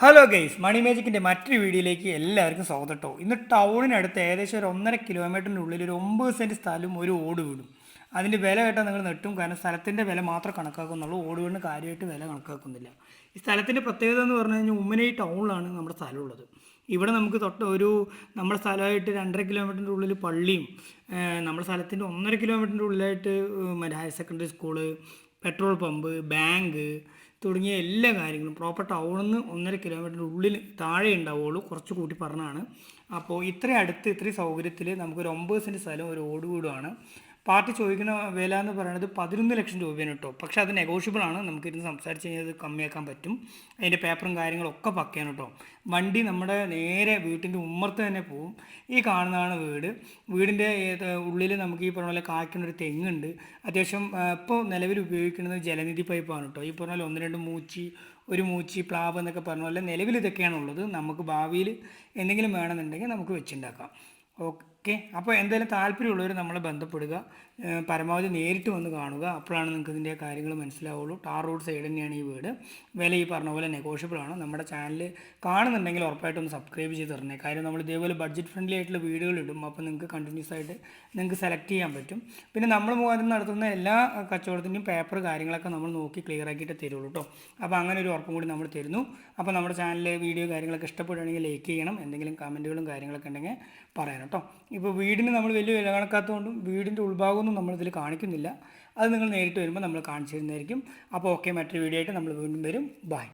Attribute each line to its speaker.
Speaker 1: Hello guys മണി മാജിക്കിന്റെ മറ്റൊരു വീഡിയോയിലേക്ക് എല്ലാവർക്കും സ്വാഗതം കേട്ടോ ഇന്ന് ടൗണിനടുത്ത് ഏകദേശം ഒരു ഒന്നര കിലോമീറ്ററിന്റെ ഉള്ളിൽ ഒരു ഒമ്പത് സെന്റ് സ്ഥലവും ഒരു ഓട് വീടും അതിന്റെ വില കേട്ടാൽ നിങ്ങൾ നെട്ടും കാരണം സ്ഥലത്തിന്റെ വില മാത്രം കണക്കാക്കുന്നുള്ളൂ. ഓട് വീടിന് കാര്യമായിട്ട് വില കണക്കാക്കുന്നില്ല. ഈ സ്ഥലത്തിന്റെ പ്രത്യേകത എന്ന് പറഞ്ഞു കഴിഞ്ഞാൽ ഉമ്മനൈ ടൗണിലാണ് നമ്മുടെ സ്ഥലമുള്ളത്. ഇവിടെ നമുക്ക് തൊട്ട് ഒരു നമ്മുടെ സ്ഥലമായിട്ട് രണ്ടര കിലോമീറ്ററിന്റെ ഉള്ളിൽ പള്ളിയും നമ്മുടെ സ്ഥലത്തിന്റെ ഒന്നര കിലോമീറ്ററിന്റെ ഉള്ളിലായിട്ട് മറ്റേ higher secondary school petrol pump bank തുടങ്ങിയ എല്ലാ കാര്യങ്ങളും പ്രോപ്പർ ടൗണിൽ നിന്ന് ഒന്നര കിലോമീറ്ററിന്റെ ഉള്ളിൽ താഴെ ഉണ്ടാവുള്ളൂ കുറച്ച് കൂട്ടി പറഞ്ഞാണ്. അപ്പോൾ ഇത്രയും അടുത്ത് ഇത്രയും സൗകര്യത്തിൽ നമുക്കൊരു ഒമ്പത് സെന്റ് സ്ഥലം ഒരു ഓട് വീടുമാണ്. പാർട്ടി ചോദിക്കുന്ന വില എന്ന് പറയുന്നത് പതിനൊന്ന് ലക്ഷം രൂപയാണ് കേട്ടോ. പക്ഷേ അത് നെഗോഷ്യബിൾ ആണ്. നമുക്കിരുന്ന് സംസാരിച്ച് കഴിഞ്ഞാൽ അത് കമ്മിയാക്കാൻ പറ്റും. അതിന്റെ പേപ്പറും കാര്യങ്ങളും ഒക്കെ പക്കയാണ് കേട്ടോ. വണ്ടി നമ്മുടെ നേരെ വീട്ടിന്റെ ഉമ്മർത്ത് തന്നെ പോവും. ഈ കാണുന്നതാണ് വീട്. വീടിന്റെ ഉള്ളിൽ നമുക്ക് ഈ പറഞ്ഞ പോലെ കായ്ക്കുന്ന ഒരു തെങ്ങുണ്ട്. അത്യാവശ്യം ഇപ്പോൾ നിലവിൽ ഉപയോഗിക്കുന്നത് ജലനിധി പൈപ്പാണ് കേട്ടോ. ഈ പറഞ്ഞ പോലെ ഒന്ന് രണ്ട് മൂച്ചി ഒരു മൂച്ചി പ്ലാവ് എന്നൊക്കെ പറഞ്ഞ പോലെ നിലവിൽ ഇതൊക്കെയാണുള്ളത്. നമുക്ക് ഭാവിയിൽ എന്തെങ്കിലും വേണമെന്നുണ്ടെങ്കിൽ നമുക്ക് വെച്ചുണ്ടാക്കാം. ഓക്കെ അപ്പോൾ എന്തായാലും താല്പര്യമുള്ളവർ നമ്മളെ ബന്ധപ്പെടുക. പരമാവധി നേരിട്ട് വന്ന് കാണുക. അപ്പോഴാണ് നിങ്ങൾക്ക് ഇതിന്റെ കാര്യങ്ങൾ മനസ്സിലാവുള്ളൂ. ടാർ റോഡ് സൈഡ് തന്നെയാണ് ഈ വീട്. വില ഈ പറഞ്ഞ പോലെ നെഗോഷ്യബിൾ ആണ്. നമ്മുടെ ചാനൽ കാണുന്നുണ്ടെങ്കിൽ ഉറപ്പായിട്ടും സബ്സ്ക്രൈബ് ചെയ്ത് തരണേ. കാര്യം നമ്മൾ ഇതേപോലെ ബഡ്ജറ്റ് ഫ്രണ്ട്ലി ആയിട്ടുള്ള വീടുകൾ ഇടും അപ്പോൾ നിങ്ങൾക്ക് കണ്ടിന്യൂസ് ആയിട്ട് നിങ്ങൾക്ക് സെലക്ട് ചെയ്യാൻ പറ്റും. പിന്നെ നമ്മൾ മുഖാന്തരം നടത്തുന്ന എല്ലാ കച്ചവടത്തിന്റെയും പേപ്പർ കാര്യങ്ങളൊക്കെ നമ്മൾ നോക്കി ക്ലിയർ ആക്കിയിട്ട് തരുള്ളൂ കേട്ടോ അപ്പോൾ അങ്ങനെ ഒരു ഉറപ്പും കൂടി നമ്മൾ തരുന്നു. അപ്പോൾ നമ്മുടെ ചാനലിലെ വീഡിയോ കാര്യങ്ങളൊക്കെ ഇഷ്ടപ്പെടുകയാണെങ്കിൽ ലൈക്ക് ചെയ്യണം. എന്തെങ്കിലും കമന്റുകളും കാര്യങ്ങളൊക്കെ ഉണ്ടെങ്കിൽ പറയാം കേട്ടോ ഇപ്പോൾ വീടിന് നമ്മൾ വലിയ വില കണക്കാത്തതുകൊണ്ടും വീടിന്റെ ഉൾഭാഗമൊന്നും നമ്മളിതിൽ കാണിക്കുന്നില്ല. അത് നിങ്ങൾ നേരിട്ട് വരുമ്പോൾ നമ്മൾ കാണിച്ചു തരുന്നതായിരിക്കും. അപ്പോൾ ഓക്കെ മറ്റൊരു വീഡിയോ ആയിട്ട് നമ്മൾ വീണ്ടും വരും. ബൈ